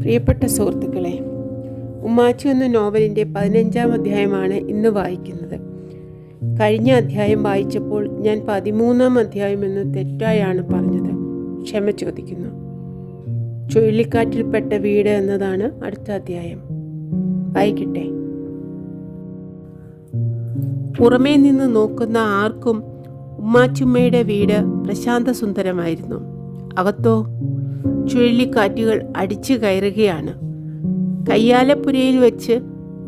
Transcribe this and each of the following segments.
പ്രിയപ്പെട്ട സുഹൃത്തുക്കളെ ഉമ്മാച്ചു എന്ന നോവലിന്റെ പതിനഞ്ചാം അധ്യായമാണ് ഇന്ന് വായിക്കുന്നത്. കഴിഞ്ഞ അധ്യായം വായിച്ചപ്പോൾ ഞാൻ പതിമൂന്നാം അധ്യായം എന്ന് തെറ്റായാണ് പറഞ്ഞത്. ക്ഷമ ചോദിക്കുന്നു. ചുഴലിക്കാറ്റിൽപ്പെട്ട വീട് എന്നതാണ് അടുത്ത അധ്യായം. വായിക്കട്ടെ പുറമേ നിന്ന് നോക്കുന്ന ആർക്കും ഉമ്മാച്ചുമ്മയുടെ വീട് പ്രശാന്ത സുന്ദരമായിരുന്നു അകത്തോ? ചുഴലിക്കാറ്റുകൾ അടിച്ചു കയറുകയാണ്. കയ്യാലപ്പുരയിൽ വെച്ച്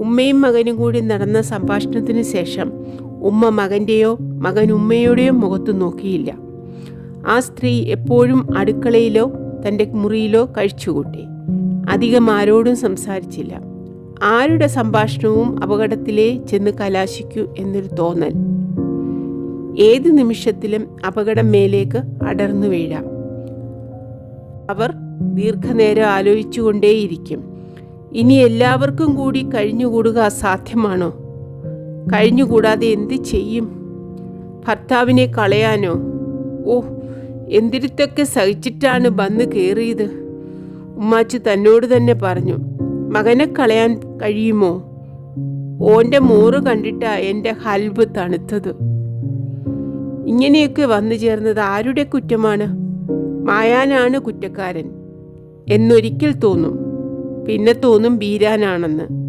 ഉമ്മയും മകനും കൂടി നടന്ന സംഭാഷണത്തിന് ശേഷം ഉമ്മ മകന്റെയോ മകൻ ഉമ്മയുടെയോ മുഖത്ത് നോക്കിയില്ല. ആ സ്ത്രീ എപ്പോഴും അടുക്കളയിലോ തന്റെ മുറിയിലോ കഴിച്ചുകൂട്ടി. അധികം ആരോടും സംസാരിച്ചില്ല. ആരുടെ സംഭാഷണവും അപകടത്തിലേ ചെന്ന് കലാശിക്കൂ എന്നൊരു തോന്നൽ. ഏത് നിമിഷത്തിലും അപകടം മേലേക്ക് അടർന്നു വീഴാം. അവർ ദീർഘനേരം ആലോചിച്ചുകൊണ്ടേയിരിക്കും. ഇനി എല്ലാവർക്കും കൂടി കഴിഞ്ഞുകൂടുക അസാധ്യമാണോ? കഴിഞ്ഞുകൂടാതെ എന്ത് ചെയ്യും? ഭർത്താവിനെ കളയാനോ? ഓ എന്തിരുത്തൊക്കെ സഹിച്ചിട്ടാണ് വന്ന് കയറിയത് ഉമ്മാച്ചു തന്നോട് തന്നെ പറഞ്ഞു മകനെ കളയാൻ കഴിയുമോ? ഓന്റെ മോറ് കണ്ടിട്ടാ എന്റെ ഹൽബ് തണുത്തത്. ഇങ്ങനെയൊക്കെ വന്നു ചേർന്നത് ആരുടെ കുറ്റമാണ്? മായാനാണ് കുറ്റക്കാരൻ. എന്നൊരിക്കൽ തോന്നും. പിന്നെ തോന്നും ബീരാനാണെന്ന്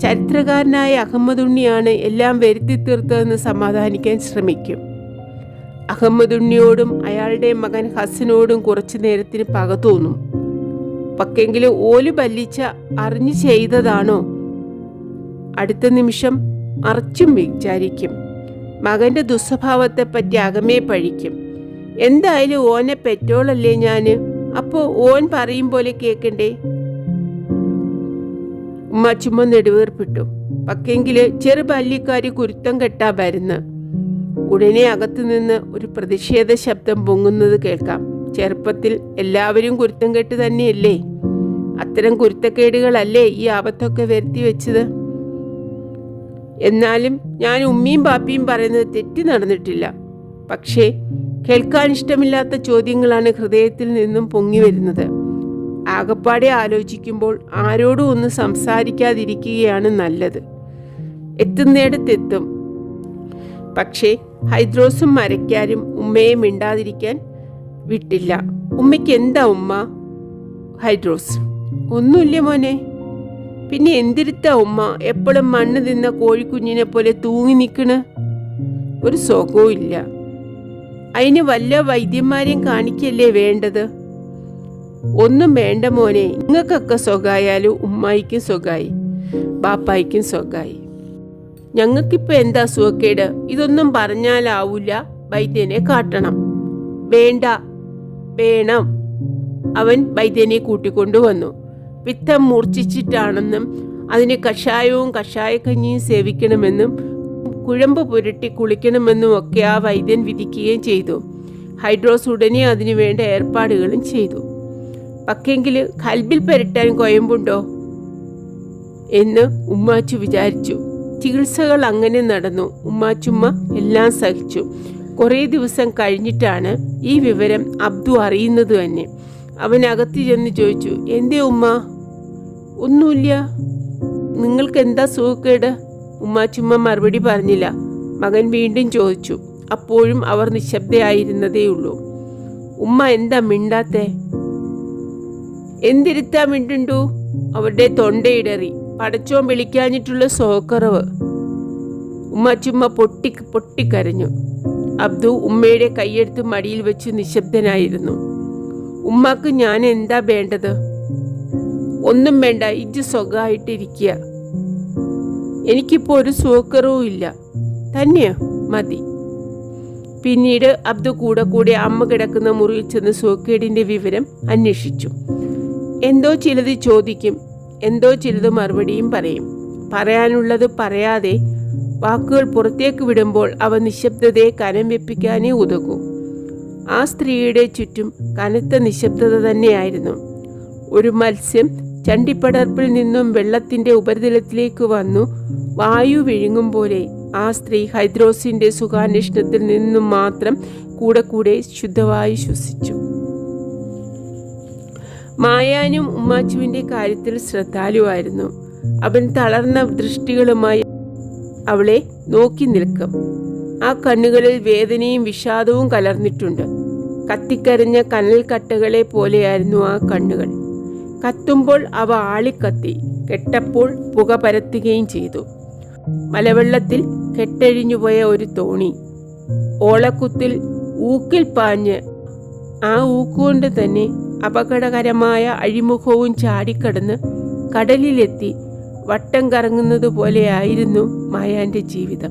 ചരിത്രകാരനായ അഹമ്മദ് ഉണ്ണിയാണ് എല്ലാം വരുത്തി തീർത്തതെന്ന് സമാധാനിക്കാൻ ശ്രമിക്കും. അഹമ്മദുണ്ണിയോടും അയാളുടെ മകൻ ഹസനോടും കുറച്ചു നേരത്തിന് പക തോന്നും. പക്കെങ്കിലും ഓൽ ബല്ലിച്ച അറിഞ്ഞു ചെയ്തതാണോ? അടുത്ത നിമിഷം അറച്ചും വിചാരിക്കും. മകന്റെ ദുസ്വഭാവത്തെപ്പറ്റി അകമേ പഴിക്കും. എന്തായാലും ഓനെ പെറ്റോളല്ലേ ഞാൻ? അപ്പോ ഓൻ പറയും പോലെ കേക്കണ്ടേ? ഉമ്മ ചുമ നെടുവേർപ്പിട്ടു. പക്കെങ്കിൽ ചെറു ബാല്യക്കാരി കുരുത്തം കെട്ടാ വരുന്ന. ഉടനെ അകത്തുനിന്ന് ഒരു പ്രതിഷേധ ശബ്ദം പൊങ്ങുന്നത് കേൾക്കാം. ചെറുപ്പത്തിൽ എല്ലാവരും കുരുത്തം കെട്ട് തന്നെയല്ലേ? അത്തരം കുരുത്തക്കേടുകളല്ലേ ഈ ആപത്തൊക്കെ വരുത്തി വെച്ചത്? എന്നാലും ഞാൻ ഉമ്മിയും പാപ്പിയും പറയുന്നത് തെറ്റി നടന്നിട്ടില്ല. പക്ഷേ കേൾക്കാൻ ഇഷ്ടമില്ലാത്ത ചോദ്യങ്ങളാണ് ഹൃദയത്തിൽ നിന്നും പൊങ്ങി വരുന്നത്. ആകപ്പാടെ ആലോചിക്കുമ്പോൾ ആരോടും ഒന്ന് സംസാരിക്കാതിരിക്കുകയാണ് നല്ലത്. എത്തുന്നിടത്തെത്തും. പക്ഷേ ഹൈദ്രോസും മരക്കാരും ഉമ്മയെ മിണ്ടാതിരിക്കാൻ വിട്ടില്ല. ഉമ്മയ്ക്ക് എന്താ ഉമ്മ? ഹൈഡ്രോസ് ഒന്നുമില്ല മോനെ? പിന്നെ എന്തിരുത്ത ഉമ്മ? എപ്പോഴും മണ്ണ് തിന്ന കോഴിക്കുഞ്ഞിനെ പോലെ തൂങ്ങി നിൽക്കണ്. ഒരു സുഖവും ഇല്ല അതിന് വല്ല വൈദ്യന്മാരെയും കാണിക്കല്ലേ വേണ്ടത്? ഒന്നും വേണ്ട മോനെ. നിങ്ങൾക്കൊക്കെ സ്വകായാലും ഉമ്മായിക്കും സ്വകായി ബാപ്പായിക്കും സ്വകായി. ഞങ്ങൾക്കിപ്പോൾ എന്താ സുഖക്കേട് ഇതൊന്നും പറഞ്ഞാലാവൂല. വൈദ്യനെ കാട്ടണം. വേണ്ട. വേണം. അവൻ വൈദ്യനെ കൂട്ടിക്കൊണ്ടുവന്നു പിത്തം മൂർച്ഛിച്ചിട്ടാണെന്നും അതിന് കഷായവും കഷായക്കഞ്ഞിയും സേവിക്കണമെന്നും കുഴമ്പ് പുരട്ടി കുളിക്കണമെന്നും ഒക്കെ ആ വൈദ്യൻ വിധിക്കുകയും ചെയ്തു. ഹൈഡ്രോസ് ഉടനെ അതിനു വേണ്ട ഏർപ്പാടുകളും ചെയ്തു. പക്കെങ്കിൽ കൽബിൽ പുരട്ടാൻ കൊയമ്പുണ്ടോ? എന്ന് ഉമ്മാച്ചു വിചാരിച്ചു. ചികിത്സകൾ അങ്ങനെ നടന്നു. ഉമ്മാച്ചുമ്മ എല്ലാം സഹിച്ചു. കുറേ ദിവസം കഴിഞ്ഞിട്ടാണ് ഈ വിവരം അബ്ദു അറിയുന്നത് തന്നെ. അവൻ അകത്ത് ചെന്ന് ചോദിച്ചു എന്തേ ഉമ്മ? ഒന്നുമില്ല. നിങ്ങൾക്ക് എന്താ സുഖക്കേട്? ഉമ്മാച്ചുമ്മ മറുപടി പറഞ്ഞില്ല. മകൻ വീണ്ടും ചോദിച്ചു. അപ്പോഴും അവർ നിശബ്ദയായിരുന്നതേ ഉള്ളൂ ഉമ്മ എന്താ മിണ്ടാത്തേ? എന്തിരുത്താ മിണ്ടുണ്ടു? അവരുടെ തൊണ്ടയിടറി പടച്ചോൻ വിളിക്കാഞ്ഞിട്ടുള്ള സോക്കറവ് ഉമ്മാച്ചുമ്മ പൊട്ടി പൊട്ടിക്കരഞ്ഞു. അബ്ദു ഉമ്മയുടെ കൈയെടുത്ത് മടിയിൽ വെച്ച് നിശബ്ദനായിരുന്നു. ഉമ്മാക്ക് ഞാൻ എന്താ വേണ്ടത്? ഒന്നും വേണ്ട ഇജ്ജ് സ്വകായിട്ടിരിക്കുക എനിക്കിപ്പോൾ ഒരു സോക്കറും ഇല്ല. തന്നെയോ മതി. പിന്നീട് അബ്ദു കൂടെ കൂടെ അമ്മ കിടക്കുന്ന മുറിയിൽ ചെന്ന് സോക്കേടിന്റെ വിവരം അന്വേഷിച്ചു. എന്തോ ചിലത് ചോദിക്കും എന്തോ ചിലത് മറുപടിയും പറയും. പറയാനുള്ളത് പറയാതെ വാക്കുകൾ പുറത്തേക്ക് വിടുമ്പോൾ അവ നിശബ്ദതയെ കനം വെപ്പിക്കാനേ ഉതകൂ. ആ സ്ത്രീയുടെ ചുറ്റും കനത്ത നിശബ്ദത തന്നെയായിരുന്നു. ഒരു മത്സ്യം ചണ്ടിപ്പടർപ്പിൽ നിന്നും വെള്ളത്തിന്റെ ഉപരിതലത്തിലേക്ക് വന്നു. വായു വിഴുങ്ങും പോലെ ആ സ്ത്രീ ഹൈദ്രോസിന്റെ സുഖാന്വേഷണത്തിൽ നിന്നും മാത്രം കൂടെ കൂടെ ശുദ്ധവായു ശ്വസിച്ചു. മായാനും ഉമ്മാച്ചുവിന്റെ കാര്യത്തിൽ ശ്രദ്ധാലുവായിരുന്നു. അവൻ തളർന്ന ദൃഷ്ടികളുമായി അവളെ നോക്കി നിൽക്കും. ആ കണ്ണുകളിൽ വേദനയും വിഷാദവും കലർന്നിട്ടുണ്ട്. കത്തിക്കരഞ്ഞ കനൽ കട്ടകളെ പോലെയായിരുന്നു ആ കണ്ണുകൾ. കത്തുമ്പോൾ അവ ആളിക്കത്തി കെട്ടപ്പോൾ പുക പരത്തുകയും ചെയ്തു. മലവെള്ളത്തിൽ കെട്ടഴിഞ്ഞുപോയ ഒരു തോണി. ഓളക്കുത്തിൽ ഊക്കിൽ പാഞ്ഞ് ആ ഊക്കുകൊണ്ട് തന്നെ അപകടകരമായ അഴിമുഖവും ചാടിക്കടന്ന് കടലിലെത്തി വട്ടം കറങ്ങുന്നത് പോലെയായിരുന്നു മായാന്റെ ജീവിതം.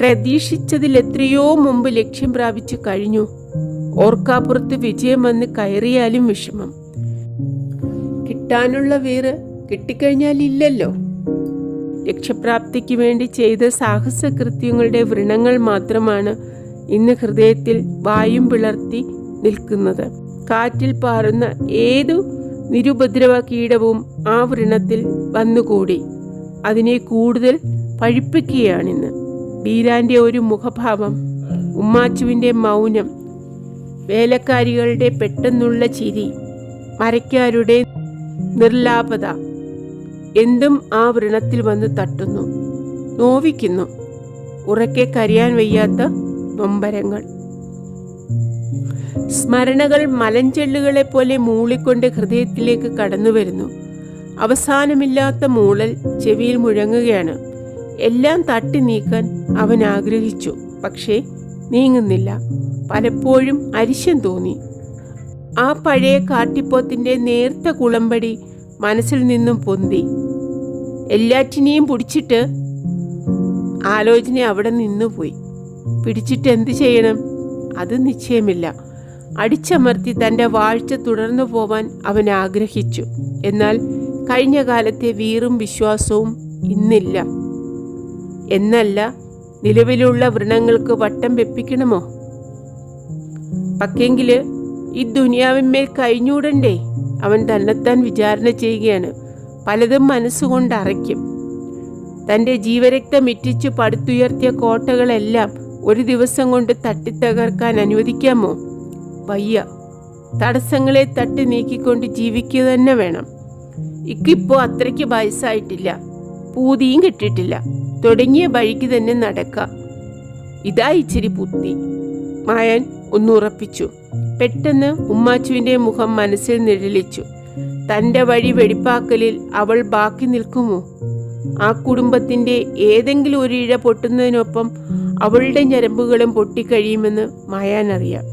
പ്രതീക്ഷിച്ചതിൽ എത്രയോ മുമ്പ് ലക്ഷ്യം പ്രാപിച്ചു കഴിഞ്ഞു. ഓർക്കാപ്പുറത്ത് വിജയം വന്ന് കയറിയാലും വിഷമം. കിട്ടാനുള്ള വീറ് കിട്ടിക്കഴിഞ്ഞാൽ ഇല്ലല്ലോ. ലക്ഷ്യപ്രാപ്തിക്ക് വേണ്ടി ചെയ്ത സാഹസകൃത്യങ്ങളുടെ വ്രണങ്ങൾ മാത്രമാണ് ഇന്ന് ഹൃദയത്തിൽ വായും പിളർത്തി നിൽക്കുന്നത്. കാറ്റിൽ പാറുന്ന ഏതു നിരുപദ്രവ കീടവും ആ വ്രണത്തിൽ വന്നുകൂടി. അതിനെ കൂടുതൽ പഴിപ്പിക്കുകയാണിന്ന്. ബീരാന്റെ ഒരു മുഖഭാവം ഉമ്മാച്ചുവിന്റെ മൗനം വേലക്കാരികളുടെ പെട്ടെന്നുള്ള ചിരി മരക്കാരുടെ നിർലാപത. എന്തും ആ വ്രണത്തിൽ വന്ന് തട്ടുന്നു. നോവിക്കുന്നു. ഉറക്കെ കരിയാൻ വയ്യാത്ത നൊമ്പരങ്ങൾ സ്മരണകൾ മലഞ്ചെള്ളുകളെ പോലെ മൂളിക്കൊണ്ട് ഹൃദയത്തിലേക്ക് കടന്നു വരുന്നു അവസാനമില്ലാത്ത മൂളൽ ചെവിയിൽ മുഴങ്ങുകയാണ്. എല്ലാം തട്ടി നീക്കാൻ അവൻ ആഗ്രഹിച്ചു. പക്ഷേ നീങ്ങുന്നില്ല. പലപ്പോഴും അരിശം തോന്നി. ആ പഴയ കാട്ടിപ്പോത്തിന്റെ നേർത്ത കുളമ്പടി മനസ്സിൽ നിന്നും പൊന്തി. എല്ലാറ്റിനെയും പിടിച്ചിട്ട് ആലോചന അവിടെ നിന്നുപോയി പിടിച്ചിട്ട് എന്തു ചെയ്യണം? അത് നിശ്ചയമില്ല. അടിച്ചമർത്തി തന്റെ വാഴ്ച തുടർന്നു പോവാൻ അവൻ ആഗ്രഹിച്ചു. എന്നാൽ കഴിഞ്ഞ കാലത്തെ വീറും വിശ്വാസവും ഇന്നില്ല. എന്നല്ല നിലവിലുള്ള വ്രണങ്ങൾക്ക് വട്ടം വെപ്പിക്കണമോ? പക്കെങ്കിൽ ഈ ദുനിയാവിന്മേൽ കഴിഞ്ഞൂടണ്ടേ അവൻ തന്നെത്താൻ വിചാരണ ചെയ്യുകയാണ്. പലതും മനസ്സുകൊണ്ട് അറയ്ക്കും. തന്റെ ജീവരക്തം പടുത്തുയർത്തിയ കോട്ടകളെല്ലാം ഒരു ദിവസം കൊണ്ട് തട്ടിത്തകർക്കാൻ അനുവദിക്കാമോ? വയ്യ. തടസ്സങ്ങളെ തട്ടി നീക്കിക്കൊണ്ട് ജീവിക്കുക തന്നെ വേണം. ഇക്കിപ്പോ അത്രയ്ക്ക് വയസ്സായിട്ടില്ല. പൂതിയും കിട്ടിയിട്ടില്ല. തുടങ്ങിയ വഴിക്ക് തന്നെ നടക്കാം. ഇതാ ഇച്ചിരി പുത്തി മായൻ ഒന്നുറപ്പിച്ചു. പെട്ടെന്ന് ഉമ്മാച്ചുവിന്റെ മുഖം മനസ്സിൽ നിഴലിച്ചു. തന്റെ വഴി വെടിപ്പാക്കലിൽ അവൾ ബാക്കി നിൽക്കുമോ? ആ കുടുംബത്തിന്റെ ഏതെങ്കിലും ഒരു ഇഴ പൊട്ടുന്നതിനൊപ്പം അവളുടെ ഞരമ്പുകളും പൊട്ടിക്കഴിയുമെന്ന് മായാൻ അറിയാം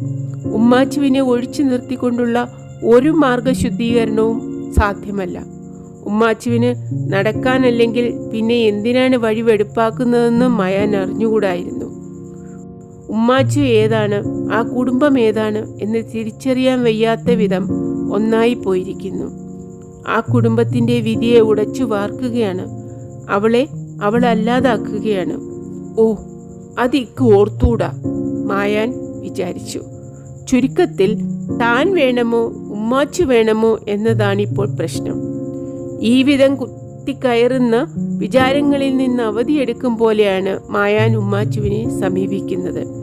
ഉമ്മാച്ചുവിനെ ഒഴിച്ചു നിർത്തിക്കൊണ്ടുള്ള ഒരു മാർഗശുദ്ധീകരണവും സാധ്യമല്ല. ഉമ്മാച്ചുവിന് നടക്കാനല്ലെങ്കിൽ പിന്നെ എന്തിനാണ് വഴി വെടുപ്പാക്കുന്നതെന്ന് മയാൻ അറിഞ്ഞുകൂടായിരുന്നു. ഉമ്മാച്ചു ഏതാണ്? ആ കുടുംബം ഏതാണ്? എന്ന് തിരിച്ചറിയാൻ വയ്യാത്ത വിധം ഒന്നായി പോയിരിക്കുന്നു. ആ കുടുംബത്തിന്റെ വിധിയെ ഉടച്ചു വാർക്കുകയാണ്. അവളെ അവളല്ലാതാക്കുകയാണ് ഓ അത് ഇക്ക് ഓർത്തൂടാ മായാൻ വിചാരിച്ചു. ചുരുക്കത്തിൽ താൻ വേണമോ ഉമ്മാച്ചു വേണമോ എന്നതാണിപ്പോൾ പ്രശ്നം. ഈ വിധം കുത്തിക്കയറുന്ന വിചാരങ്ങളിൽ നിന്ന് അവധിയെടുക്കും പോലെയാണ് മായാൻ ഉമ്മാച്ചുവിനെ സമീപിക്കുന്നത്.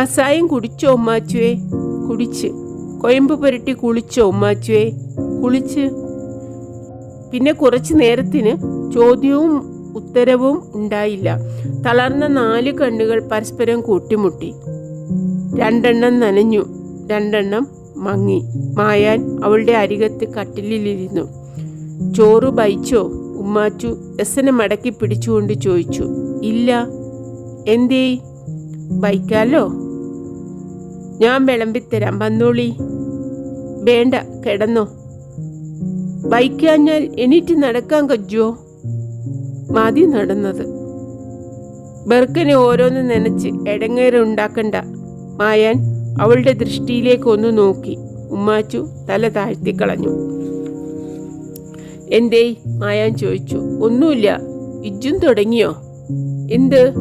കസായം കുടിച്ചോ ഉമ്മാച്ചുവേ? കുടിച്ച്. കൊയമ്പ് പുരട്ടി കുളിച്ചോ ഉമ്മാച്ചുവേ? കുളിച്ച്. പിന്നെ കുറച്ച് നേരത്തിന് ചോദ്യവും ഉത്തരവും ഉണ്ടായില്ല. തളർന്ന നാല് കണ്ണുകൾ പരസ്പരം കൂട്ടിമുട്ടി. രണ്ടെണ്ണം നനഞ്ഞു. രണ്ടെണ്ണം മങ്ങി. മായാൻ അവളുടെ അരികത്ത് കട്ടിലിലിരുന്നു. ചോറ് ബൈച്ചോ? ഉമ്മാച്ചു രസനെ മടക്കി പിടിച്ചുകൊണ്ട് ചോദിച്ചു. ഇല്ല. എന്തേ ബൈക്കാലോ? ഞാൻ വിളമ്പിത്തരാം വന്നോളി. വേണ്ട കിടന്നോ. ബൈക്കാഞ്ഞാൽ എണീറ്റ് നടക്കാൻ കജ്ജോ മതി നടന്നത്. ബെർക്കനെ ഓരോന്ന് നനച്ച് എടങ്ങേറ് ഉണ്ടാക്കണ്ട. മായാൻ അവളുടെ ദൃഷ്ടിയിലേക്ക് ഒന്ന് നോക്കി. ഉമ്മാച്ചു തല താഴ്ത്തിക്കളഞ്ഞു എന്തേ? മായാൻ ചോദിച്ചു. ഒന്നുമില്ല. ഇജ്ജും തുടങ്ങിയോ? എന്ത്?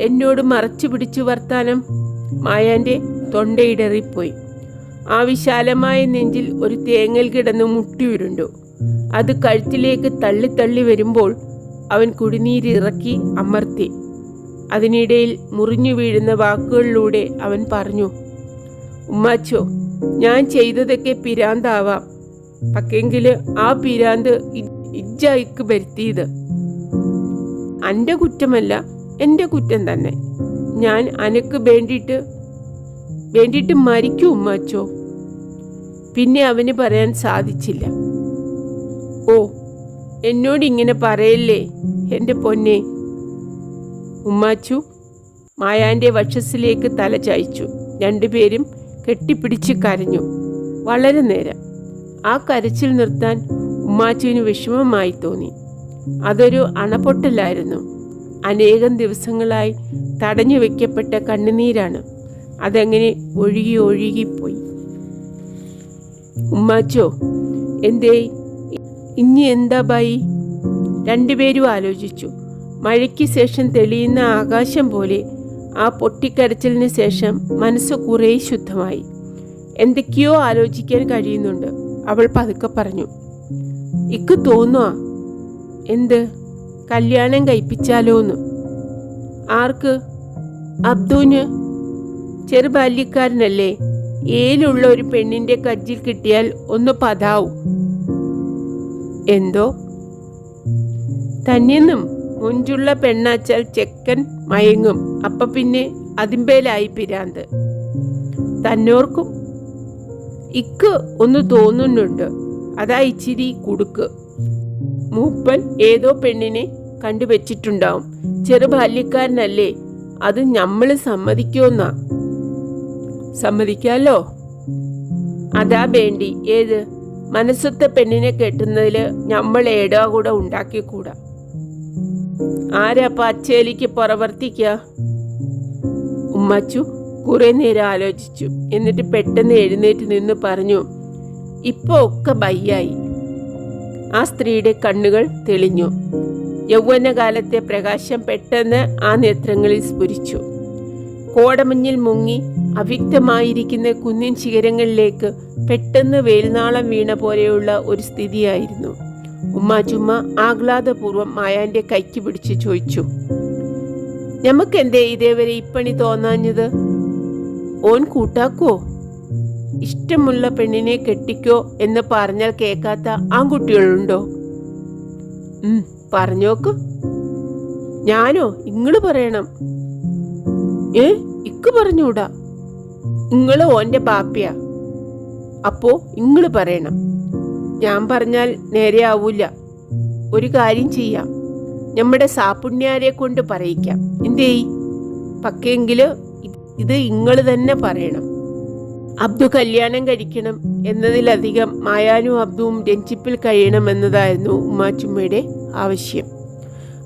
എന്നോട് മറച്ചു പിടിച്ചു വർത്താനം? മായാന്റെ തൊണ്ടയിടറിപ്പോയി. ആ വിശാലമായ നെഞ്ചിൽ ഒരു തേങ്ങൽ കിടന്ന് മുട്ടിയുരുണ്ടു അത് കഴുത്തിലേക്ക് തള്ളി തള്ളി വരുമ്പോൾ അവൻ കുടിനീരിറക്കി അമർത്തി. അതിനിടയിൽ മുറിഞ്ഞു വീഴുന്ന വാക്കുകളിലൂടെ അവൻ പറഞ്ഞു ഉമ്മാച്ചോ ഞാൻ ചെയ്തതൊക്കെ പിരാന്താവാം. പക്കെങ്കിൽ ആ പിരാന്ത് ഇജ്ജായിക്ക് വരുത്തിയത്. അന്റെ കുറ്റമല്ല എന്റെ കുറ്റം തന്നെ. ഞാൻ അനക്ക് വേണ്ടിയിട്ട് വേണ്ടിയിട്ട് മരിക്കൂ ഉമ്മാച്ചോ. പിന്നെ അവന് പറയാൻ സാധിച്ചില്ല. ഓ എന്നോട് ഇങ്ങനെ പറയല്ലേ എന്റെ പൊന്നെ? ഉമ്മാച്ചു മായാന്റെ വക്ഷസിലേക്ക് തല ചായച്ചു. രണ്ടുപേരും കെട്ടിപ്പിടിച്ച് കരഞ്ഞു. വളരെ നേരം. ആ കരച്ചിൽ നിർത്താൻ ഉമ്മാച്ചുവിന് വിഷമമായി തോന്നി. അതൊരു അണപൊട്ടലായിരുന്നു. അനേകം ദിവസങ്ങളായി തടഞ്ഞു വെക്കപ്പെട്ട കണ്ണുനീരാണ്. അതങ്ങനെ ഒഴുകി ഒഴുകിപ്പോയി ഉമ്മാച്ചോ എന്തേ? ഇനി എന്താ ബായി? രണ്ടുപേരും ആലോചിച്ചു. മഴയ്ക്ക് ശേഷം തെളിയുന്ന ആകാശം പോലെ ആ പൊട്ടിക്കരച്ചിലിന് ശേഷം മനസ്സ് കുറേ ശുദ്ധമായി. എന്തൊക്കെയോ ആലോചിക്കാൻ കഴിയുന്നുണ്ട്. അവൾ പതുക്കെ പറഞ്ഞു. ഇക്ക് തോന്നുക എന്ത്? കല്യാണം കഴിപ്പിച്ചാലോന്ന്. ആർക്ക്? അബ്ദുവിന്. ചെറുബാല്യക്കാരനല്ലേ? ഏലുള്ള ഒരു പെണ്ണിന്റെ കജ്ജിൽ കിട്ടിയാൽ ഒന്ന് പതാവും. എന്തോ? തന്നെന്നും മുഞ്ചുള്ള പെണ്ണാച്ചാൽ ചെക്കൻ മയങ്ങും. അപ്പ പിന്നെ അതിമ്പേലായി പിരാന്ത്. തന്നോർക്കും. ഇക്ക് ഒന്ന് തോന്നുന്നുണ്ട്. അതാ ഇച്ചിരി കുടുക്ക്. മൂപ്പൻ ഏതോ പെണ്ണിനെ കണ്ടുവച്ചിട്ടുണ്ടാവും. ചെറുബാല്യക്കാരനല്ലേ? അത് നമ്മൾ സമ്മതിക്കുമെന്നാ സമ്മതിക്കാലോ? അതാ വേണ്ടി ഏത്? മനസ്സത്തെ പെണ്ണിനെ കെട്ടുന്നതിൽ നമ്മൾ ഏടാ കൂടെ ഉണ്ടാക്കിക്കൂടാ. ആരപ്പ അച്ചേലിക്ക് പുറവർത്തിക്ക? ഉമ്മച്ചു കുറെ നേരം ആലോചിച്ചു. എന്നിട്ട് പെട്ടെന്ന് എഴുന്നേറ്റ് നിന്ന് പറഞ്ഞു ഇപ്പൊ ഒക്കെ ബയ്യായി ആ സ്ത്രീയുടെ കണ്ണുകൾ തെളിഞ്ഞു. യൗവനകാലത്തെ പ്രകാശം പെട്ടെന്ന് ആ നേത്രങ്ങളിൽ സ്ഫുരിച്ചു. കോടമഞ്ഞിൽ മുങ്ങി അവ്യക്തമായിരിക്കുന്ന കുന്നിൻ ശിഖരങ്ങളിലേക്ക് പെട്ടെന്ന് വേൽനാളം വീണ പോലെയുള്ള ഒരു സ്ഥിതിയായിരുന്നു. ഉമ്മാചുമ്മ ആഹ്ലാദപൂർവം മായാന്റെ കൈക്ക് പിടിച്ച് ചോദിച്ചു നമുക്കെന്തേ ഇതേവരെ ഇപ്പണി തോന്നാഞ്ഞത്? ഓൻ കൂട്ടാക്കോ? ഇഷ്ടമുള്ള പെണ്ണിനെ കെട്ടിക്കോ എന്ന് പറഞ്ഞാൽ കേൾക്കാത്ത ആൺകുട്ടികളുണ്ടോ? പറഞ്ഞോക്ക്. ഞാനോ? ഇങ്ങൾ പറയണം. ഏ ഇക്ക് പറഞ്ഞൂടാ ഇങ്ങൾ ഓന്റെ ബാപ്പയാ അപ്പോ നിങ്ങൾ പറയണം. ഞാൻ പറഞ്ഞാൽ നേരെ ആവൂല. ഒരു കാര്യം ചെയ്യാം. നമ്മുടെ സാപ്പുണ്യാരെ കൊണ്ട് പറയിക്കാം. എന്തേയ്? പക്കെങ്കിൽ ഇത് നിങ്ങൾ തന്നെ പറയണം. അബ്ദു കല്യാണം കഴിക്കണം എന്നതിലധികം മായാനും അബ്ദുവും രഞ്ജിപ്പിൽ കഴിയണം എന്നതായിരുന്നു ഉമ്മാച്ചുമ്മയുടെ ആവശ്യം.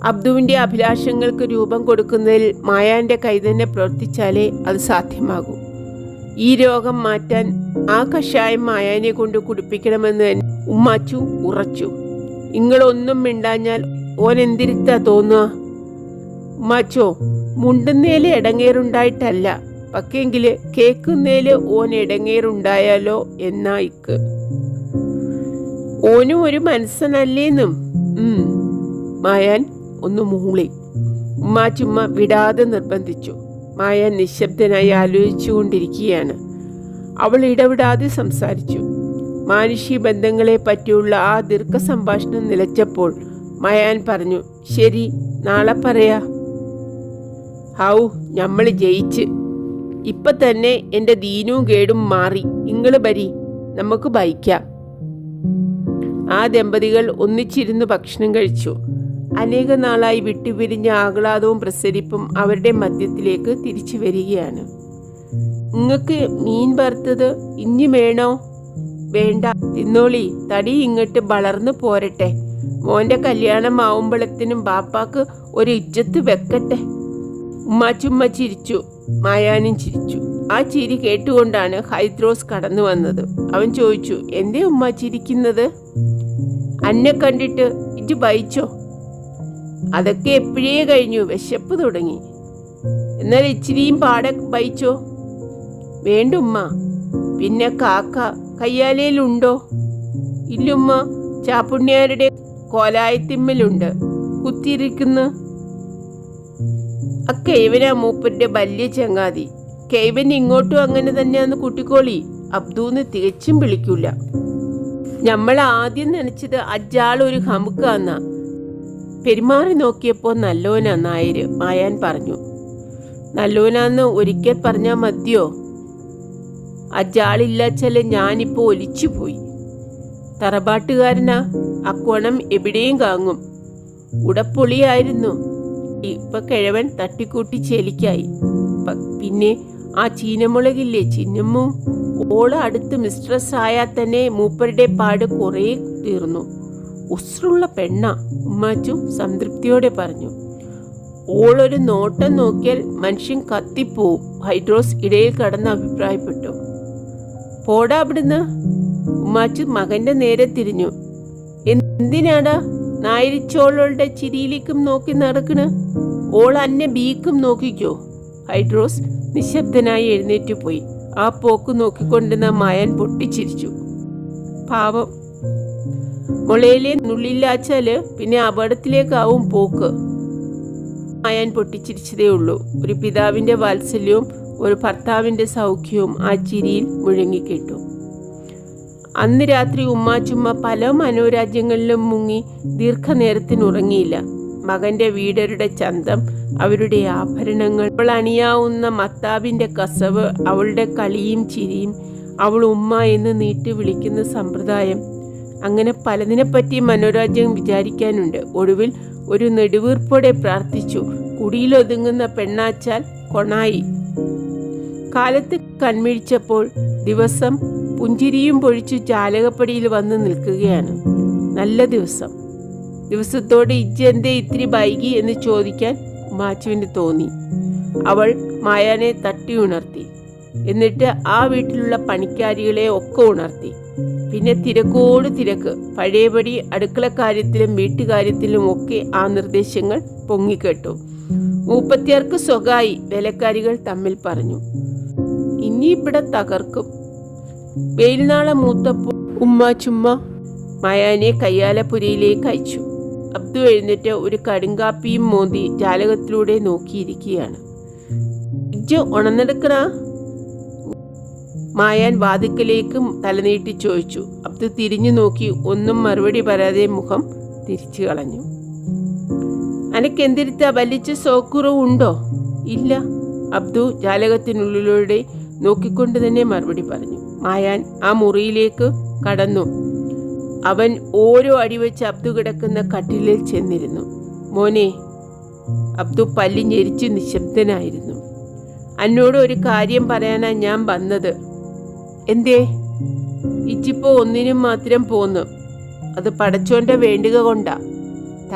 അബ്ദുവിന്റെ അഭിലാഷങ്ങൾക്ക് രൂപം കൊടുക്കുന്നതിൽ മായാന്റെ കൈതന്നെ പ്രവർത്തിച്ചാലേ അത് സാധ്യമാകൂ. ഈ രോഗം മാറ്റാൻ ആ കഷായം മായാനെ കൊണ്ട് കുടിപ്പിക്കണമെന്ന് ഉമ്മാച്ചു ഉറച്ചു. ഇങ്ങളൊന്നും മിണ്ടാഞ്ഞാൽ ഓൻ എന്തിരുത്താ തോന്നുക? ഉമ്മാച്ചോ മുണ്ടുന്നേൽ ഇടങ്ങേറുണ്ടായിട്ടല്ല പക്കെങ്കിൽ കേക്കുന്നേൽ ഓൻ ഇടങ്ങേറുണ്ടായാലോ എന്നായിക്ക് ഓനും ഒരു മനസ്സനല്ലേന്നും. മായാൻ ഒന്ന് മൂളി. ഉമ്മാച്ചുമ്മ വിടാതെ നിർബന്ധിച്ചു. മായാൻ നിശബ്ദനായി ആലോചിച്ചുകൊണ്ടിരിക്കുകയാണ്. അവൾ ഇടവിടാതെ സംസാരിച്ചു. മാനുഷിക ബന്ധങ്ങളെ പറ്റിയുള്ള ആ ദീർഘ സംഭാഷണം നിലച്ചപ്പോൾ മയാൻ പറഞ്ഞു ശരി നാളെ പറയാ. ഹൗ നമ്മൾ ജയിച്ച്. ഇപ്പൊ തന്നെ എന്റെ ദീനവും കേടും മാറി. ഇങ്ങൾ ബരി നമുക്ക് ബൈക്കാം ആ ദമ്പതികൾ ഒന്നിച്ചിരുന്ന് ഭക്ഷണം കഴിച്ചു. അനേക നാളായി വിട്ടുപിരിഞ്ഞ ആഹ്ലാദവും പ്രസരിപ്പും അവരുടെ മധ്യത്തിലേക്ക് തിരിച്ചു വരികയാണ്. നിങ്ങൾക്ക് മീൻ വറുത്തത് ഇനി വേണോ? വേണ്ട. തിന്നോളി. തടി ഇങ്ങോട്ട് വളർന്നു പോരട്ടെ. മോന്റെ കല്യാണം ആവുമ്പോഴത്തിനും ബാപ്പാക്ക് ഒരു ഇജ്ജത്ത് വെക്കട്ടെ. ഉമ്മാച്ചുമ്മ ചിരിച്ചു. മായാനും ചിരിച്ചു. ആ ചിരി കേട്ടുകൊണ്ടാണ് ഹൈദ്രോസ് കടന്നു വന്നത്. അവൻ ചോദിച്ചു എന്തേ ഉമ്മ ചിരിക്കുന്നത്? അന്നെ കണ്ടിട്ട് ഇജ് ബയിച്ചോ അതൊക്കെ എപ്പോഴേ കഴിഞ്ഞു? വിശപ്പ് തുടങ്ങി. എന്നാൽ ഇച്ചിരിയും പാടെ ബയിച്ചോ വേണ്ടുമ്മ പിന്നെ കാക്ക കയ്യാലയിലുണ്ടോ? ഇല്ലുമ്മ ചാപ്പുണ്യാരുടെ കോലായത്തിമ്മലുണ്ട്. കുത്തിയിരിക്കുന്നു. ആ കെയ്വനാ മൂപ്പരുടെ വലിയ ചങ്ങാതി. കൈവൻ ഇങ്ങോട്ടും അങ്ങനെ തന്നെയാന്ന് കുട്ടിക്കോളി. അബ്ദൂന്ന് തികച്ചും വിളിക്കൂല. നമ്മൾ ആദ്യം നനച്ചത് അജ്ജാൾ ഒരു ഹമുക്കാന്ന. പെരുമാറി നോക്കിയപ്പോൾ നല്ലോനാ നായര് മായാൻ പറഞ്ഞു. നല്ലോനാന്ന് ഒരിക്കൽ പറഞ്ഞാൽ മതിയോ? അജാളില്ലാച്ചാൽ ഞാനിപ്പോൾ ഒലിച്ചു പോയി. തറബാട്ടുകാരനാ അക്കോണം എവിടെയും കാങ്ങും. ഉടപ്പൊളിയായിരുന്നു. ഇപ്പൊ കിഴവൻ തട്ടിക്കൂട്ടി ചെലിക്കായി. പിന്നെ ആ ചീനമുളകില്ലേ ചിന്നമ്മു? ഓൾ അടുത്ത് മിസ്ട്രസ് ആയാൽ തന്നെ മൂപ്പരുടെ പാട് കുറേ തീർന്നു. ഉസ്രുള്ള പെണ്ണ ഉമ്മാച്ചു സംതൃപ്തിയോടെ പറഞ്ഞു ഓളൊരു നോട്ടം നോക്കിയാൽ മനുഷ്യൻ കത്തിപ്പോവും. ഹൈഡ്രോസ് ഇടയിൽ കടന്ന് അഭിപ്രായപ്പെട്ടു. പോടാ അവിടുന്ന്. ഉമ്മാച്ചു മകന്റെ നേരെ തിരിഞ്ഞു. എന്തിനാടാ? നായരിച്ചോളുടെ ചിരിയിലേക്കും നോക്കി നടക്കണ്. ഓൾ അന്നെ ബീക്കും നോക്കിക്കോ. ഹൈഡ്രോസ് നിശബ്ദനായി എഴുന്നേറ്റ് പോയി ആ പോക്ക് നോക്കിക്കൊണ്ടിരുന്ന മായൻ പൊട്ടിച്ചിരിച്ചു. പാവം മുളയിലെ നുള്ളില്ലാച്ചാൽ പിന്നെ അപകടത്തിലേക്കാവും പോക്ക്. മായാൻ പൊട്ടിച്ചിരിച്ചതേ ഉള്ളൂ ഒരു പിതാവിന്റെ വാത്സല്യവും ഒരു ഭർത്താവിന്റെ സൗഖ്യവും ആ ചിരിയിൽ മുഴങ്ങിക്കിട്ടു. അന്ന് രാത്രി ഉമ്മാച്ചുമ്മ പല മനോരാജ്യങ്ങളിലും മുങ്ങി ദീർഘനേരത്തിനുറങ്ങിയില്ല. മകന്റെ വീടരുടെ ചന്തം അവരുടെ ആഭരണങ്ങൾ അവൾ അണിയാവുന്ന മത്താവിന്റെ കസവ് അവളുടെ കളിയും ചിരിയും അവൾ ഉമ്മ എന്ന് നീട്ടി വിളിക്കുന്ന സമ്പ്രദായം അങ്ങനെ പലതിനെപ്പറ്റി മനോരാജ്യം വിചാരിക്കാനുണ്ട്. ഒടുവിൽ ഒരു നെടുവീർപ്പോടെ പ്രാർത്ഥിച്ചു. കുടിയിലൊതുങ്ങുന്ന പെണ്ണാച്ചാൽ കൊണായി. കാലത്ത് കൺമിഴിച്ചപ്പോൾ ദിവസം പുഞ്ചിരിയും പൊഴിച്ചു ചാലകപ്പടിയിൽ വന്ന് നിൽക്കുകയാണ്. നല്ല ദിവസം. ദിവസത്തോടെ ഇജ്ജെന്തേ ഇത്തിരി വൈകി എന്ന് ചോദിക്കാൻ മാച്ചുവിന് തോന്നി. അവൾ മായാനെ തട്ടി ഉണർത്തി. എന്നിട്ട് ആ വീട്ടിലുള്ള പണിക്കാരികളെ ഒക്കെ ഉണർത്തി. പിന്നെ തിരക്കോട് തിരക്ക്. പഴയപടി അടുക്കളക്കാര്യത്തിലും വീട്ടുകാര്യത്തിലും ഒക്കെ ആ നിർദ്ദേശങ്ങൾ പൊങ്ങിക്കെട്ടു. മൂപ്പത്തിയാർക്ക് സ്വകായി വേലക്കാരികൾ തമ്മിൽ പറഞ്ഞു. ഇനി ഇവിടെ തകർക്കും. വെയിൽനാളെ മൂത്തപ്പോൾ ഉമ്മ ചുമ്മ മയാനെ കയ്യാലപ്പുരയിലേക്ക് അയച്ചു. അബ്ദു എഴുന്നേറ്റ് ഒരു കടുങ്കാപ്പിയും മോന്തി ജാലകത്തിലൂടെ നോക്കിയിരിക്കുകയാണ്. ഇജ്ജ് ഉണർന്നെടുക്കണ മായാൻ വാതിക്കലേക്കും തലനീട്ടി ചോദിച്ചു. അബ്ദു തിരിഞ്ഞു നോക്കി ഒന്നും മറുപടി പറയാതെ മുഖം തിരിച്ചു കളഞ്ഞു. അനക്കെന്തിരുത്ത? വലിച്ച സോക്കുറവ് ഉണ്ടോ? ഇല്ല അബ്ദു ജാലകത്തിനുള്ളിലൂടെ നോക്കിക്കൊണ്ട് തന്നെ മറുപടി പറഞ്ഞു. മായാൻ ആ മുറിയിലേക്ക് കടന്നു. അവൻ ഓരോ അടിവെച്ച് അബ്ദു കിടക്കുന്ന കട്ടിലിൽ ചെന്നിരുന്നു. മോനെ അബ്ദു പല്ലി ഞെരിച്ച് നിശബ്ദനായിരുന്നു. എന്നോട് ഒരു കാര്യം പറയാനാ ഞാൻ വന്നത്. എന്തേ? ഇച്ചിപ്പോ ഒന്നിനും മാത്രം പോന്നു. അത് പടച്ചോന്റെ വേണ്ടുക കൊണ്ടാ.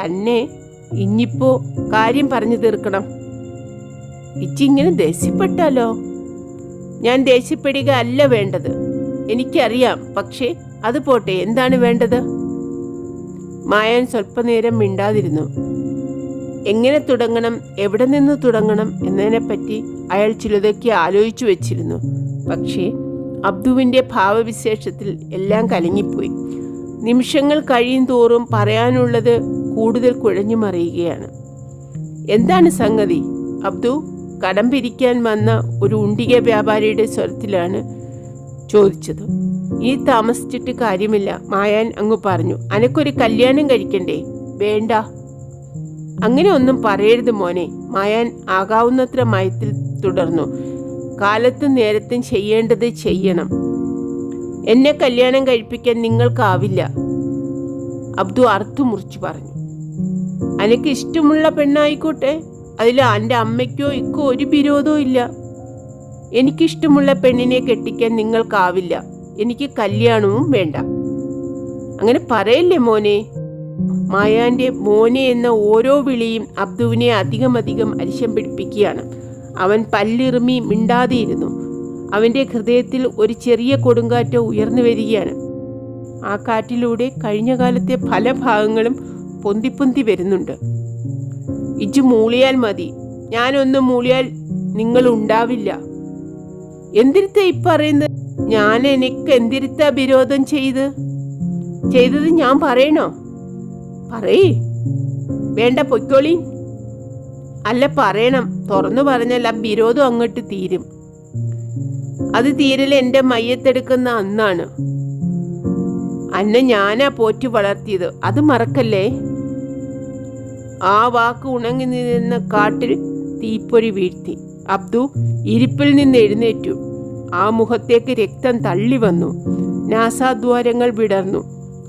തന്നെ ഇനിയിപ്പോ കാര്യം പറഞ്ഞു തീർക്കണം. ഇച്ചി ഇങ്ങനെ ദേഷ്യപ്പെട്ടാലോ? ഞാൻ ദേഷ്യപ്പെടുക അല്ല വേണ്ടത്. എനിക്കറിയാം പക്ഷേ അത് പോട്ടെ എന്താണ് വേണ്ടത്? മായാൻ സ്വല്പനേരം മിണ്ടാതിരുന്നു. എങ്ങനെ തുടങ്ങണം എവിടെ നിന്ന് തുടങ്ങണം എന്നതിനെപ്പറ്റി അയാൾ ചിലതൊക്കെ ആലോചിച്ചു വെച്ചിരുന്നു. പക്ഷേ അബ്ദുവിന്റെ ഭാവവിശേഷത്തിൽ എല്ലാം കലങ്ങിപ്പോയി. നിമിഷങ്ങൾ കഴിയും തോറും പറയാനുള്ളത് കൂടുതൽ കുഴഞ്ഞു മറിയുകയാണ് എന്താണ് സംഗതി? അബ്ദു കടം പിരിക്കാൻ വന്ന ഒരു ഉണ്ടിക വ്യാപാരിയുടെ സ്വരത്തിലാണ് ചോദിച്ചത്. ഈ താമസിച്ചിട്ട് കാര്യമില്ല. മായാൻ അങ്ങ് പറഞ്ഞു അനക്കൊരു കല്യാണം കഴിക്കണ്ടേ? വേണ്ട. അങ്ങനെ ഒന്നും പറയരുത് മോനെ. മായാൻ ആകാവുന്നത്ര മയത്തിൽ തുടർന്നു. കാലത്തും നേരത്തും ചെയ്യേണ്ടത് ചെയ്യണം. എന്നെ കല്യാണം കഴിപ്പിക്കാൻ നിങ്ങൾക്കാവില്ല. അബ്ദു അർത്ഥു മുറിച്ചു പറഞ്ഞു. അനക്ക് ഇഷ്ടമുള്ള പെണ്ണായിക്കോട്ടെ. അതിൽ എന്റെ അമ്മയ്ക്കോ ഇക്കോ ഒരു വിരോധവും ഇല്ല. എനിക്കിഷ്ടമുള്ള പെണ്ണിനെ കെട്ടിക്കാൻ നിങ്ങൾക്കാവില്ല. എനിക്ക് കല്യാണവും വേണ്ട. അങ്ങനെ പറയല്ലേ മോനെ? മായാന്റെ മോനെ എന്ന ഓരോ വിളിയും അബ്ദുവിനെ അധികമധികം അരിശം പിടിപ്പിക്കുകയാണ്. അവൻ പല്ലിറുമി മിണ്ടാതെയിരുന്നു അവന്റെ ഹൃദയത്തിൽ ഒരു ചെറിയ കൊടുങ്കാറ്റ് ഉയർന്നു വരികയാണ്. ആ കാറ്റിലൂടെ കഴിഞ്ഞ കാലത്തെ പല ഭാഗങ്ങളും പൊന്തിപ്പൊന്തി വരുന്നുണ്ട്. ഇജ് മൂളിയാൽ മതി. ഞാനൊന്ന് മൂളിയാൽ നിങ്ങൾ ഉണ്ടാവില്ല എന്തിരുത്ത ഇപ്പറയുന്നത് പറയുന്നത്? ഞാൻ എനിക്ക് എന്തിരുത്ത വിരോധം ചെയ്ത്? ചെയ്തത് ഞാൻ പറയണോ? പറയേ. വേണ്ട പൊയ്ക്കോളി അല്ല പറയണം. തുറന്നു പറഞ്ഞാൽ ആ വിരോധം അങ്ങോട്ട് തീരും. അത് തീരൽ എന്റെ മയ്യത്തെടുക്കുന്ന അന്നാണ്. അന്നെ ഞാനാ പോറ്റി വളർത്തിയത്. അത് മറക്കല്ലേ? ആ വാക്ക് ഉണങ്ങി നിന്ന കാട്ടിൽ തീപ്പൊരി വീഴ്ത്തി. അബ്ദു ഇരിപ്പിൽ നിന്ന് എഴുന്നേറ്റു. ആ മുഖത്തേക്ക് രക്തം തള്ളി വന്നു. നാസാദ്വാരങ്ങൾ വിടർന്നു.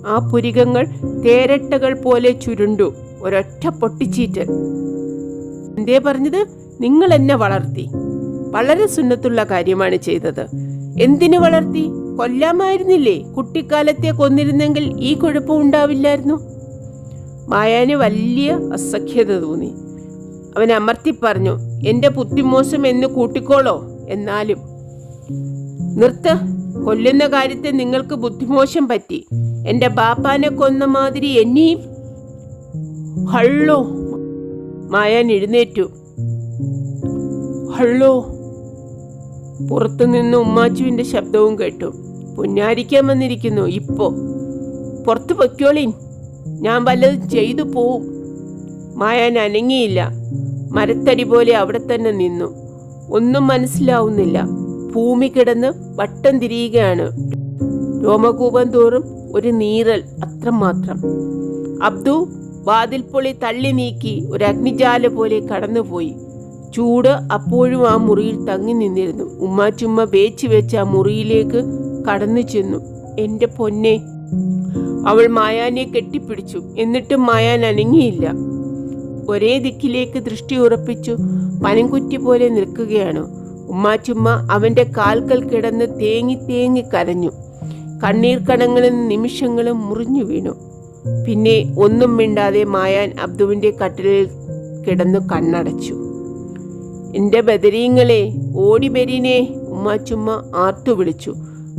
ആ പുരികങ്ങൾ തേരട്ടകൾ പോലെ ചുരുണ്ടു. ഒരൊറ്റ പൊട്ടിച്ചീറ്റൽ. എന്തേ പറഞ്ഞത് നിങ്ങൾ എന്നെ വളർത്തി. വളരെ സുന്നത്തുള്ള കാര്യമാണ് ചെയ്തത്. എന്തിനു വളർത്തി? കൊല്ലാമായിരുന്നില്ലേ? കുട്ടിക്കാലത്തെ കൊന്നിരുന്നെങ്കിൽ ഈ കുഴപ്പം ഉണ്ടാവില്ലായിരുന്നു. മായാന് വലിയ അസഖ്യത തോന്നി. അവൻ അമർത്തി പറഞ്ഞു എന്റെ ബുദ്ധിമോശം എന്ന് കൂട്ടിക്കോളോ എന്നാലും. നിർത്ത. കൊല്ലുന്ന കാര്യത്തെ നിങ്ങൾക്ക് ബുദ്ധിമോശം പറ്റി. എന്റെ ബാപ്പാനെ കൊന്ന മാതിരി എന്നെയും ഹള്ളോ. മായാൻ എഴുന്നേറ്റു. ഹള്ളോ പുറത്തുനിന്ന് ഉമ്മാച്ചുവിന്റെ ശബ്ദവും കേട്ടു. പുന്നാരിക്കാൻ വന്നിരിക്കുന്നു ഇപ്പോ. പുറത്തു പൊയ്ക്കോളീൻ ഞാൻ വല്ലതും ചെയ്തു പോവും. മായാൻ അനങ്ങിയില്ല. മരത്തടി പോലെ അവിടെ തന്നെ നിന്നു. ഒന്നും മനസ്സിലാവുന്നില്ല. ഭൂമി കിടന്ന് വട്ടം തിരിയുകയാണ്. രോമകൂപം തോറും ഒരു നീറൽ അത്രമാത്രം. അബ്ദു വാതിൽപ്പൊളി തള്ളി നീക്കി ഒരു അഗ്നിജാല പോലെ കടന്നുപോയി. ചൂട് അപ്പോഴും ആ മുറിയിൽ തങ്ങി നിന്നിരുന്നു. ഉമ്മാച്ചുമ്മ വേച്ച് വെച്ച് ആ മുറിയിലേക്ക് കടന്നു ചെന്നു. എന്റെ പൊന്നെ അവൾ മായാനെ കെട്ടിപ്പിടിച്ചു. എന്നിട്ടും മായാൻ അനങ്ങിയില്ല. ഒരേ ദിക്കിലേക്ക് ദൃഷ്ടി ഉറപ്പിച്ചു പനംകുറ്റി പോലെ നിൽക്കുകയാണ്. ഉമ്മാച്ചുമ്മ അവന്റെ കാൽക്കൽ കിടന്ന് തേങ്ങി തേങ്ങി കരഞ്ഞു. കണ്ണീർ കണങ്ങളും നിമിഷങ്ങളും മുറിഞ്ഞു വീണു. പിന്നെ ഒന്നും മിണ്ടാതെ മായാൻ അബ്ദുവിന്റെ കട്ടിലിൽ കിടന്നു കണ്ണടച്ചു. എന്റെ ബദരീങ്ങളെ ഓടി ഉമ്മ ചുമ്മ ആർത്തു വിളിച്ചു.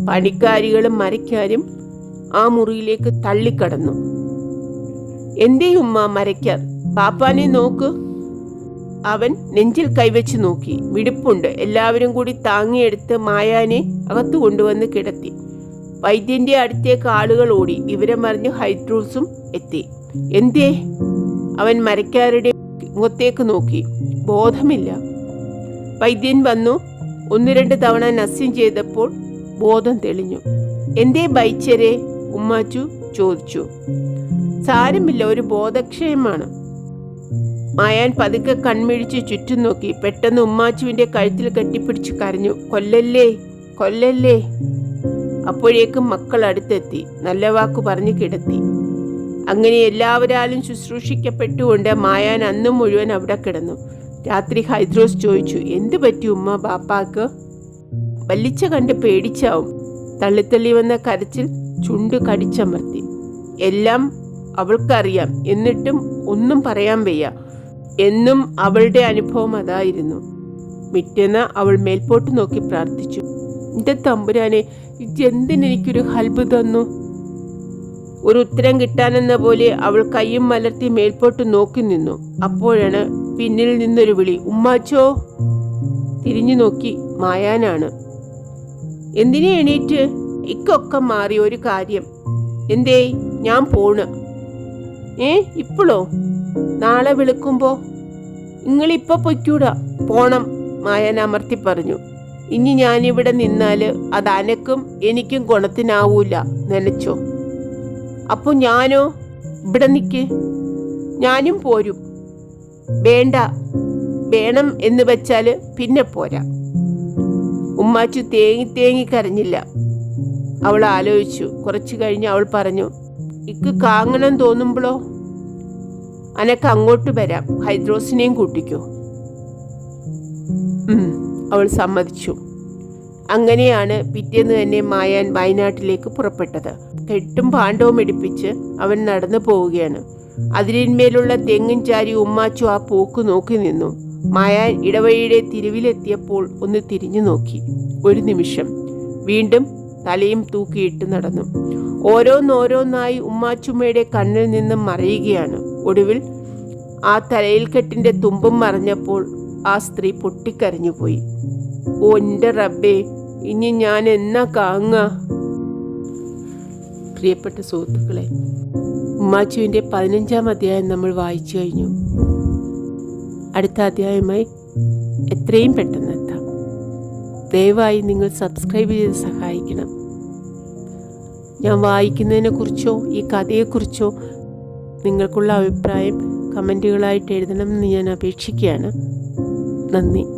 പണിക്കാരികളും മരക്കാരും ആ മുറിയിലേക്ക് തള്ളിക്കടന്നു. എന്തേ ഉമ്മ മരയ്ക്കാർ പാപ്പാനെ നോക്ക്. അവൻ നെഞ്ചിൽ കൈവച്ച് നോക്കി. വിടുപ്പുണ്ട്. എല്ലാവരും കൂടി താങ്ങിയെടുത്ത് മായാനെ അകത്തു കൊണ്ടുവന്ന് കിടത്തി. വൈദ്യന്റെ അടുത്തേക്ക് ആളുകൾ ഓടി. വിവരം അറിഞ്ഞ് ഹൈഡ്രൂസും എത്തി. എന്തേ അവൻ മരക്കാരുടെ മുഖത്തേക്ക് നോക്കി. ബോധമില്ല. വൈദ്യൻ വന്നു. ഒന്ന് രണ്ട് തവണ നസ്യം ചെയ്തപ്പോൾ ബോധം തെളിഞ്ഞു. എന്തേ ബൈച്ചരെ? ഉമ്മാച്ചു ചോദിച്ചു. സാരമില്ല ഒരു ബോധക്ഷയമാണ്. മായാൻ പതുക്കെ കൺമിഴിച്ച് ചുറ്റും നോക്കി. പെട്ടെന്ന് ഉമ്മാച്ചുവിന്റെ കഴുത്തിൽ കെട്ടിപ്പിടിച്ച് കരഞ്ഞു. കൊല്ലല്ലേ? കൊല്ലല്ലേ? അപ്പോഴേക്കും മക്കൾ അടുത്തെത്തി. നല്ല വാക്കു പറഞ്ഞു കിടത്തി. അങ്ങനെ എല്ലാവരാലും ശുശ്രൂഷിക്കപ്പെട്ടുകൊണ്ട് മായാൻ അന്നും മുഴുവൻ അവിടെ കിടന്നു. രാത്രി ഹൈദ്രോസ് ചോദിച്ചു എന്തു പറ്റി ഉമ്മ ബാപ്പാക്ക്? വല്ലിച്ച കണ്ട് പേടിച്ചാവും. തള്ളിത്തള്ളി വന്ന കരച്ചിൽ ചുണ്ട് കടിച്ചമർത്തി. എല്ലാം അവൾക്കറിയാം. എന്നിട്ടും ഒന്നും പറയാൻ വയ്യ. എന്നും അവളുടെ അനുഭവം അതായിരുന്നു. മിറ്റെന്ന് അവൾ മേൽപോട്ട് നോക്കി പ്രാർത്ഥിച്ചു. എന്റെ തമ്പുരാനെ ഇതെന്തിനെനിക്കൊരു ഹൽബ് തന്നു? ഒരു ഉത്തരം കിട്ടാനെന്ന പോലെ അവൾ കൈയും മലർത്തി മേൽപോട്ട് നോക്കി നിന്നു. അപ്പോഴാണ് പിന്നിൽ നിന്നൊരു വിളി ഉമ്മാച്ചോ? തിരിഞ്ഞു നോക്കി മായാനാണ്. എന്തിനെ എണീറ്റ്? ഇക്കൊക്കെ മാറി ഒരു കാര്യം. എന്തേ? ഞാൻ പോണ്. ഏ ഇപ്പോഴോ നാളെ വിളിക്കുമ്പോ. നിങ്ങളിപ്പൊ പൊയ്ക്കൂടാ. പോണം മായാൻ അമർത്തി പറഞ്ഞു. ഇനി ഞാനിവിടെ നിന്നാൽ അത് അനക്കും എനിക്കും ഗുണത്തിനാവൂല നനച്ചോ. അപ്പോൾ ഞാനോ? ഇവിടെ നിൽക്ക് ഞാനും പോരും. വേണ്ട. വേണം എന്ന് വെച്ചാൽ പിന്നെ പോരാ. ഉമ്മാച്ചു തേങ്ങി തേങ്ങി കരഞ്ഞില്ല. അവൾ ആലോചിച്ചു. കുറച്ചു കഴിഞ്ഞ് അവൾ പറഞ്ഞു ഇക്ക് കാങ്ങണം തോന്നുമ്പോഴോ അനക്ക് അങ്ങോട്ട് വരാം. ഹൈദ്രോസിനെയും കൂട്ടിക്കോ. അവൾ സമ്മതിച്ചു. അങ്ങനെയാണ് പിറ്റേന്ന് തന്നെ മായാൻ വയനാട്ടിലേക്ക് പുറപ്പെട്ടത്. കെട്ടും പാണ്ഡവും എടുപ്പിച്ച് അവൻ നടന്നു പോവുകയാണ്. അതിരിന്മേലുള്ള തെങ്ങും ചാരി ഉമ്മാച്ചു ആ പോക്ക് നോക്കി നിന്നു. മായാൻ ഇടവഴിയുടെ തിരുവിലെത്തിയപ്പോൾ ഒന്ന് തിരിഞ്ഞു നോക്കി. ഒരു നിമിഷം. വീണ്ടും തലയും തൂക്കിയിട്ട് നടന്നു. ഓരോന്നോരോന്നായി ഉമ്മാച്ചുമ്മയുടെ കണ്ണിൽ നിന്നും മറയുകയാണ്. ഒടുവിൽ ആ തലയിൽ കെട്ടിന്റെ തുമ്പും മറഞ്ഞപ്പോൾ ആ സ്ത്രീ പൊട്ടിക്കരഞ്ഞുപോയി ഓ എന്റെ റബ്ബേ ഇനി ഞാൻ എന്നാ കാങ്ങ? പ്രിയപ്പെട്ട സുഹൃത്തുക്കളെ ഉമ്മാച്ചുവിന്റെ പതിനഞ്ചാം അധ്യായം നമ്മൾ വായിച്ചു കഴിഞ്ഞു. അടുത്ത അധ്യായമായി എത്രയും പെട്ടെന്ന് എത്താം. ദയവായി നിങ്ങൾ സബ്സ്ക്രൈബ് ചെയ്ത് സഹായിക്കണം. ഞാൻ വായിക്കുന്നതിനെക്കുറിച്ചോ ഈ കഥയെക്കുറിച്ചോ നിങ്ങൾക്കുള്ള അഭിപ്രായം കമന്റുകളായിട്ട് എഴുതണമെന്ന് ഞാൻ അപേക്ഷിക്കുകയാണ്. നന്ദി.